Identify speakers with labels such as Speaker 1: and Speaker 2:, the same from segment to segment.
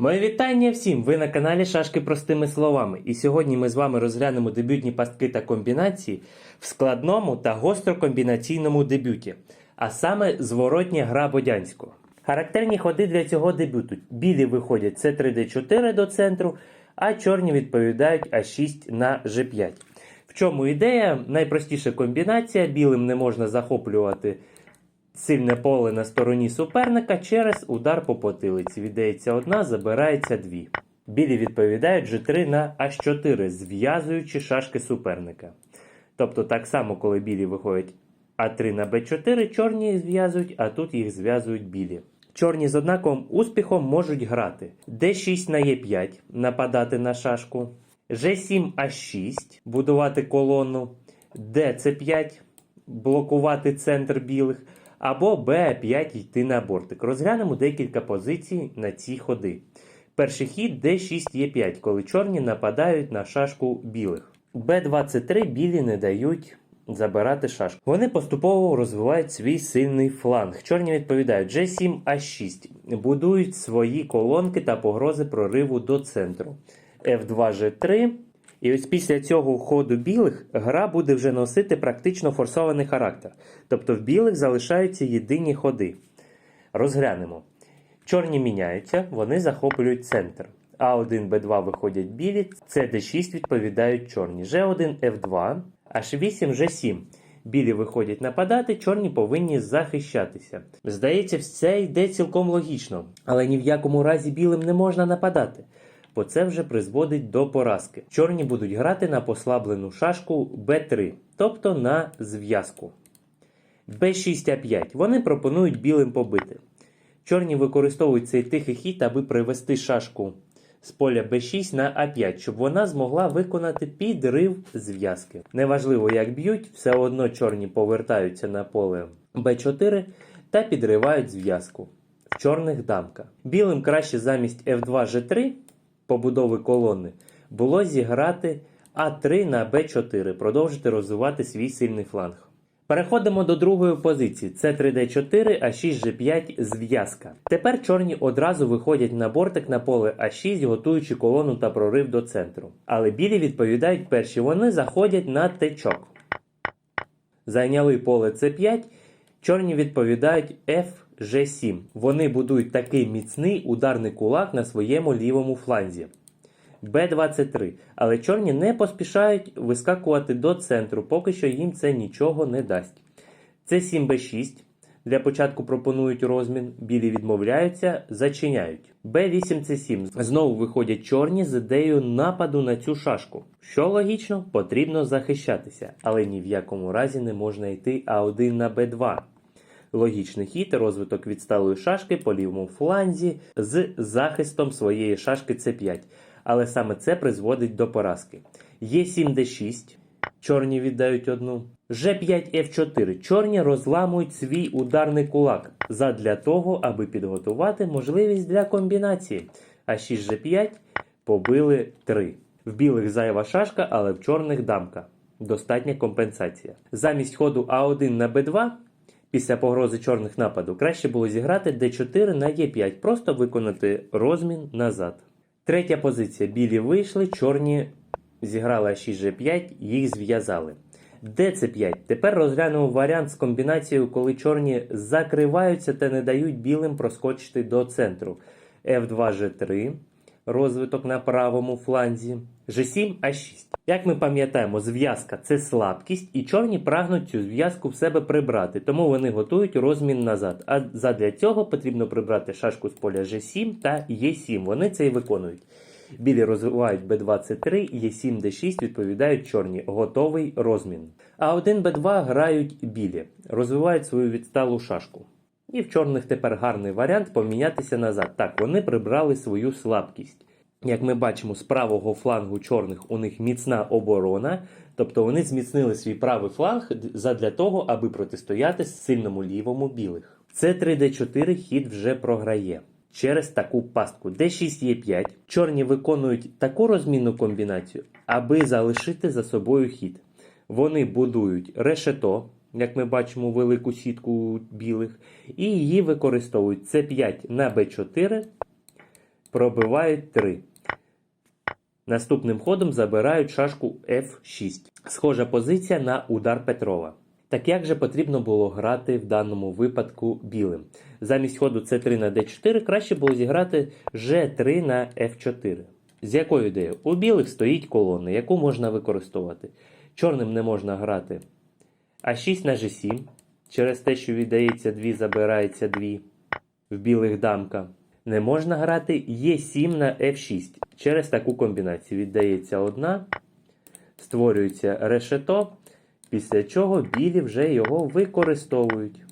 Speaker 1: Моє вітання всім! Ви на каналі Шашки простими словами. І сьогодні ми з вами розглянемо дебютні пастки та комбінації в складному та гострокомбінаційному дебюті, а саме зворотня гра Бодянського. Характерні ходи для цього дебюту. Білі виходять c 3 d 4 до центру, а чорні відповідають А6 на G5. В чому ідея? Найпростіша комбінація. Білим не можна захоплювати сильне поле на стороні суперника через удар по потилиці. Віддається одна, забирається дві. Білі відповідають G3 на H4, зв'язуючи шашки суперника. Тобто, так само, коли білі виходять А3 на Б4, чорні їх зв'язують, а тут їх зв'язують білі. Чорні з однаковим успіхом можуть грати Д6 на Е5, нападати на шашку, Ж7 А6, будувати колону, ДЦ5, блокувати центр білих, або Б5 йти на бортик. Розглянемо декілька позицій на ці ходи. Перший хід Д6 Е5, коли чорні нападають на шашку білих. Б23 білі не дають забирати шашку. Вони поступово розвивають свій сильний фланг. Чорні відповідають G7 А6, будують свої колонки та погрози прориву до центру. F2 G3. І ось після цього ходу білих гра буде вже носити практично форсований характер. Тобто в білих залишаються єдині ходи. Розглянемо. Чорні міняються, вони захоплюють центр. А1, Б2 виходять білі, С6 відповідають чорні. Ж1, Ф2, H8, Ж7. Білі виходять нападати, чорні повинні захищатися. Здається, все йде цілком логічно, але ні в якому разі білим не можна нападати, бо це вже призводить до поразки. Чорні будуть грати на послаблену шашку Б3, тобто на зв'язку. Б6 А5. Вони пропонують білим побити. Чорні використовують цей тихий хід, аби привести шашку з поля Б6 на А5, щоб вона змогла виконати підрив зв'язки. Неважливо, як б'ють, все одно чорні повертаються на поле Б4 та підривають зв'язку. В чорних дамка. Білим краще замість F2 G3 побудови колони було зіграти А3 на Б4, продовжити розвивати свій сильний фланг. Переходимо до другої позиції. Це 3D4, А6G5 зв'язка. Тепер чорні одразу виходять на бортик на поле А6, готуючи колону та прорив до центру. Але білі відповідають перші. Вони заходять на течок. Зайняли поле С5. Чорні відповідають FG7. Вони будують такий міцний ударний кулак на своєму лівому фланзі. Б23. Але чорні не поспішають вискакувати до центру, поки що їм це нічого не дасть. Це 7 Б6. Для початку пропонують розмін, білі відмовляються, зачиняють. Б8 С7. Знову виходять чорні з ідеєю нападу на цю шашку. Що логічно, потрібно захищатися, але ні в якому разі не можна йти А1 на Б2. Логічний хід, розвиток відсталої шашки по лівому фланзі з захистом своєї шашки С5. Але саме це призводить до поразки. Є 7 Д6, чорні віддають одну. Ж5 Ф4. Чорні розламують свій ударний кулак задля того, аби підготувати можливість для комбінації. А 6 Ж5 побили 3. В білих зайва шашка, але в чорних дамка. Достатня компенсація. Замість ходу А1 на Б2 після погрози чорних нападу краще було зіграти Д4 на Е5, просто виконати розмін назад. Третя позиція. Білі вийшли, чорні зіграли 6 G5, їх зв'язали. ДЦ5. Тепер розглянемо варіант з комбінацією, коли чорні закриваються та не дають білим проскочити до центру. F2 G3. Розвиток на правому фланзі. G7 А6. Як ми пам'ятаємо, зв'язка це слабкість, і чорні прагнуть цю зв'язку в себе прибрати, тому вони готують розмін назад. А задля цього потрібно прибрати шашку з поля G7 та Е7. Вони це і виконують. Білі розвивають Б23, Е7, Д6 відповідають чорні. Готовий розмін. А 1 Б2 грають білі, розвивають свою відсталу шашку. І в чорних тепер гарний варіант помінятися назад. Так, вони прибрали свою слабкість. Як ми бачимо, з правого флангу чорних у них міцна оборона, тобто вони зміцнили свій правий фланг задля того, аби протистояти сильному лівому білих. Це 3D4 хід вже програє. Через таку пастку D6 Е5 чорні виконують таку розмінну комбінацію, аби залишити за собою хід. Вони будують решето, як ми бачимо, велику сітку білих, і її використовують С5 на Б4, пробивають 3. Наступним ходом забирають шашку F6. Схожа позиція на удар Петрова. Так як же потрібно було грати в даному випадку білим? Замість ходу c3 на d4 краще було зіграти g3 на f4. З якою ідеєю? У білих стоїть колона, яку можна використовувати. Чорним не можна грати а6 на g7. Через те, що віддається 2, забирається 2 в білих дамка. Не можна грати Е7 на F6. Через таку комбінацію віддається одна, створюється решето, після чого білі вже його використовують.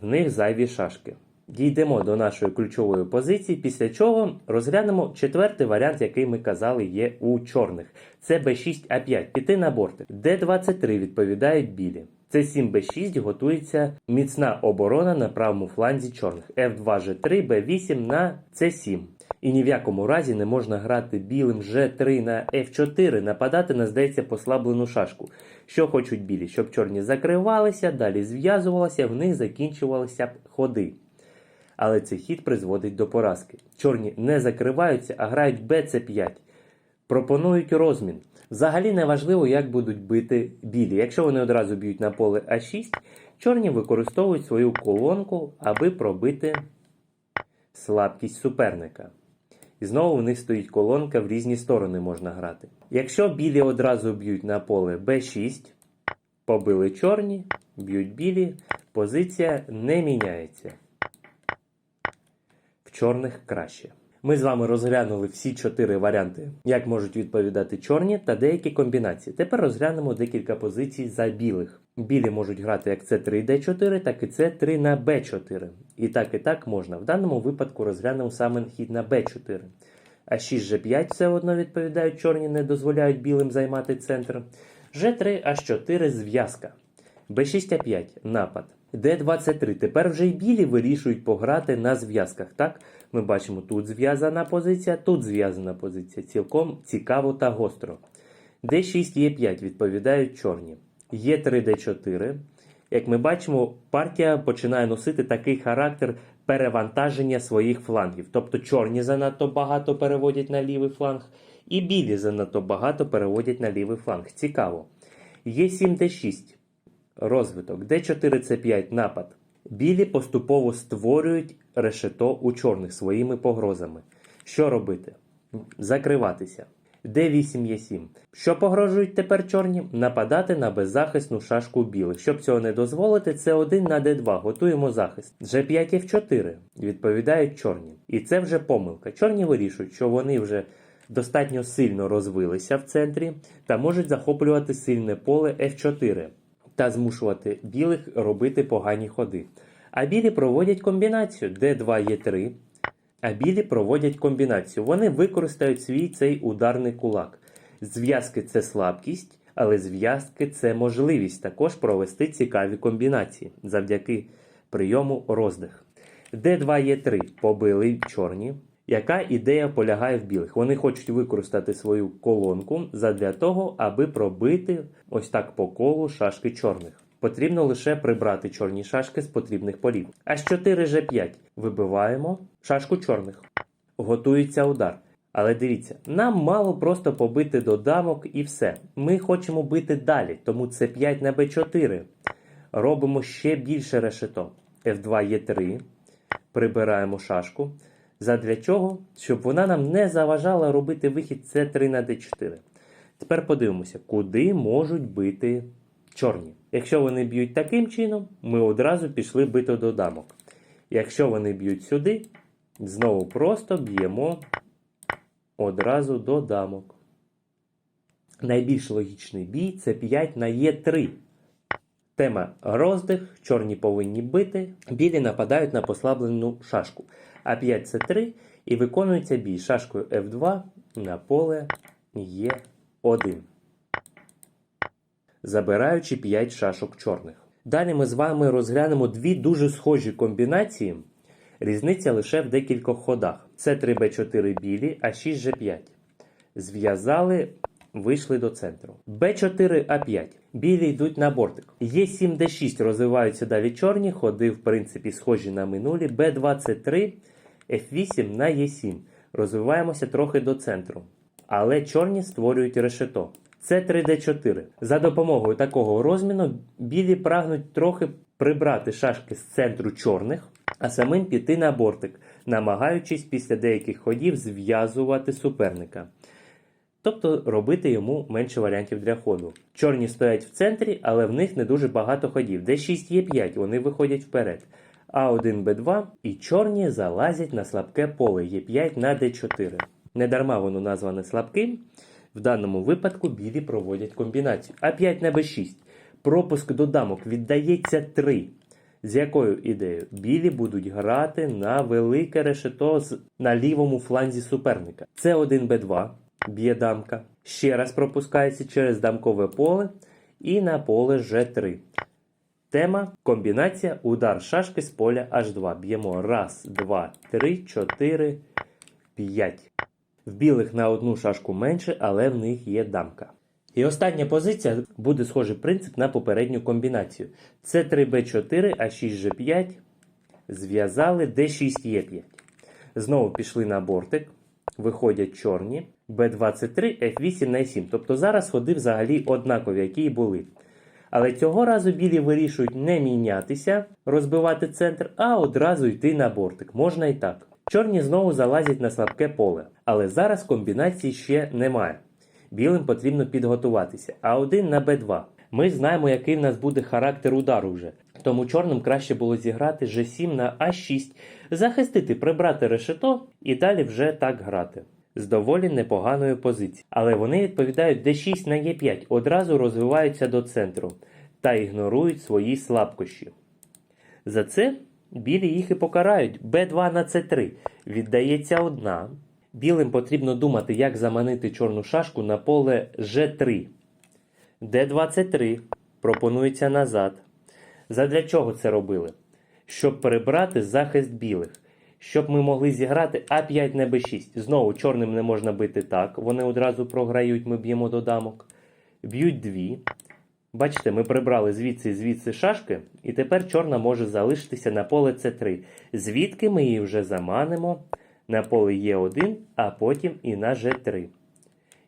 Speaker 1: В них зайві шашки. Дійдемо до нашої ключової позиції, після чого розглянемо четвертий варіант, який ми казали є у чорних. Це b6 a5, піти на бортик. d23 відповідають білі. c7 b6 готується міцна оборона на правому фланзі чорних. f2 g3 b8 на c7. І ні в якому разі не можна грати білим g3 на f4, нападати на, здається, послаблену шашку. Що хочуть білі? Щоб чорні закривалися, далі зв'язувалися, в них закінчувалися б ходи. Але цей хід призводить до поразки. Чорні не закриваються, а грають bc5. Пропонують розмін. Взагалі не важливо, як будуть бити білі. Якщо вони одразу б'ють на поле А6, чорні використовують свою колонку, аби пробити слабкість суперника. І знову в них стоїть колонка, в різні сторони можна грати. Якщо білі одразу б'ють на поле Б6, побили чорні, б'ють білі, позиція не міняється. Чорних краще. Ми з вами розглянули всі чотири варіанти, як можуть відповідати чорні та деякі комбінації. Тепер розглянемо декілька позицій за білих. Білі можуть грати як c3 d4, так і c3 на b4. І так, і так можна. В даному випадку розглянемо саме хід на b4. А 6 g5 все одно відповідають чорні, не дозволяють білим займати центр. G3 H4 зв'язка. b6 a5 напад. D23. Тепер вже й білі вирішують пограти на зв'язках. Так, ми бачимо, тут зв'язана позиція, тут зв'язана позиція. Цілком цікаво та гостро. D6 Е5 відповідають чорні. Е3 Д4. Як ми бачимо, партія починає носити такий характер перевантаження своїх флангів. Тобто чорні занадто багато переводять на лівий фланг, і білі занадто багато переводять на лівий фланг. Цікаво. Е7 Д6 розвиток. D4 C5 напад. Білі поступово створюють решето у чорних своїми погрозами. Що робити? Закриватися. D8 Е7. Що погрожують тепер чорні? Нападати на беззахисну шашку білих. Щоб цього не дозволити, це 1 на D2. Готуємо захист. G5 F4 відповідають чорні. І це вже помилка. Чорні вирішують, що вони вже достатньо сильно розвилися в центрі та можуть захоплювати сильне поле F4 та змушувати білих робити погані ходи. А білі проводять комбінацію D2 є 3 а білі проводять комбінацію. Вони використають свій цей ударний кулак. Зв'язки це слабкість, але зв'язки це можливість також провести цікаві комбінації завдяки прийому роздих. D2 є 3 побили чорні. Яка ідея полягає в білих? Вони хочуть використати свою колонку задля того, аби пробити ось так по колу шашки чорних. Потрібно лише прибрати чорні шашки з потрібних полів. H4 G5 вибиваємо шашку чорних. Готується удар. Але дивіться, нам мало просто побити до дамок і все. Ми хочемо бити далі, тому це 5 на b4. Робимо ще більше решето. F2 є 3. Прибираємо шашку. Задля чого? Щоб вона нам не заважала робити вихід С3 на d4. Тепер подивимося, куди можуть бити чорні. Якщо вони б'ють таким чином, ми одразу пішли бити до дамок. Якщо вони б'ють сюди, знову просто б'ємо одразу до дамок. Найбільш логічний бій це 5 на Е3. Тема роздих, чорні повинні бити, білі нападають на послаблену шашку. А 5 це 3 і виконується бій шашкою F2 на поле Е1 забираючи 5 шашок чорних. Далі ми з вами розглянемо дві дуже схожі комбінації. Різниця лише в декількох ходах. Це 3Б4 білі, а 6G5. Зв'язали, вийшли до центру. Б4А5. Білі йдуть на бортик. Е7Д6 розвиваються далі чорні, ходи, в принципі, схожі на минулі. Б23 F8 на Е7. Розвиваємося трохи до центру. Але чорні створюють решето. Це 3D4. За допомогою такого розміну білі прагнуть трохи прибрати шашки з центру чорних, а самим піти на бортик, намагаючись після деяких ходів зв'язувати суперника. Тобто робити йому менше варіантів для ходу. Чорні стоять в центрі, але в них не дуже багато ходів. Де6 є 5, вони виходять вперед. А1, Б2 і чорні залазять на слабке поле Е5 на Д4. Недарма воно назване слабким. В даному випадку білі проводять комбінацію. А5 на Б6. Пропуск до дамок віддається 3. З якою ідеєю? Білі будуть грати на велике решето на лівому фланзі суперника. С1 Б2 б'є дамка. Ще раз пропускається через дамкове поле і на поле Ж3. Тема комбінація удар шашки з поля H2. Б'ємо раз, два, три, чотири, п'ять. В білих на одну шашку менше, але в них є дамка. І остання позиція буде схожий принцип на попередню комбінацію. Це 3Б4, А6G5. Зв'язали D6Е5. Знову пішли на бортик. Виходять чорні. Б23, F8 на 7. Тобто зараз ходи взагалі однакові, які і були. Але цього разу білі вирішують не мінятися, розбивати центр, а одразу йти на бортик. Можна і так. Чорні знову залазять на слабке поле, але зараз комбінації ще немає. Білим потрібно підготуватися. А1 на Б2. Ми знаємо, який в нас буде характер удару вже. Тому чорним краще було зіграти G7 на А6, захистити, прибрати решето і далі вже так грати. З доволі непоганої позиції. Але вони відповідають D6 на Е5, одразу розвиваються до центру та ігнорують свої слабкощі. За це білі їх і покарають. Б2 на С3 віддається одна. Білим потрібно думати, як заманити чорну шашку на поле Ж3. Д23 пропонується назад. Задля чого це робили? Щоб перебрати захист білих. Щоб ми могли зіграти А5 на Б6. Знову чорним не можна бити так. Вони одразу програють, ми б'ємо до дамок. Б'ють дві. Бачите, ми прибрали звідси звідси шашки, і тепер чорна може залишитися на поле С3. Звідки ми її вже заманимо на поле Е1, а потім і на Ж3.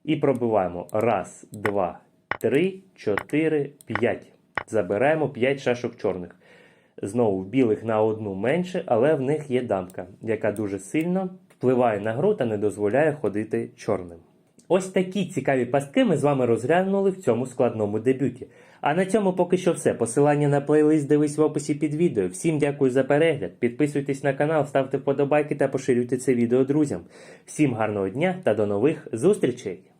Speaker 1: І пробиваємо. Раз, два, три, чотири, п'ять. Забираємо 5 шашок чорних. Знову в білих на одну менше, але в них є дамка, яка дуже сильно впливає на гру та не дозволяє ходити чорним. Ось такі цікаві пастки ми з вами розглянули в цьому складному дебюті. А на цьому поки що все. Посилання на плейлист дивись в описі під відео. Всім дякую за перегляд. Підписуйтесь на канал, ставте вподобайки та поширюйте це відео друзям. Всім гарного дня та до нових зустрічей!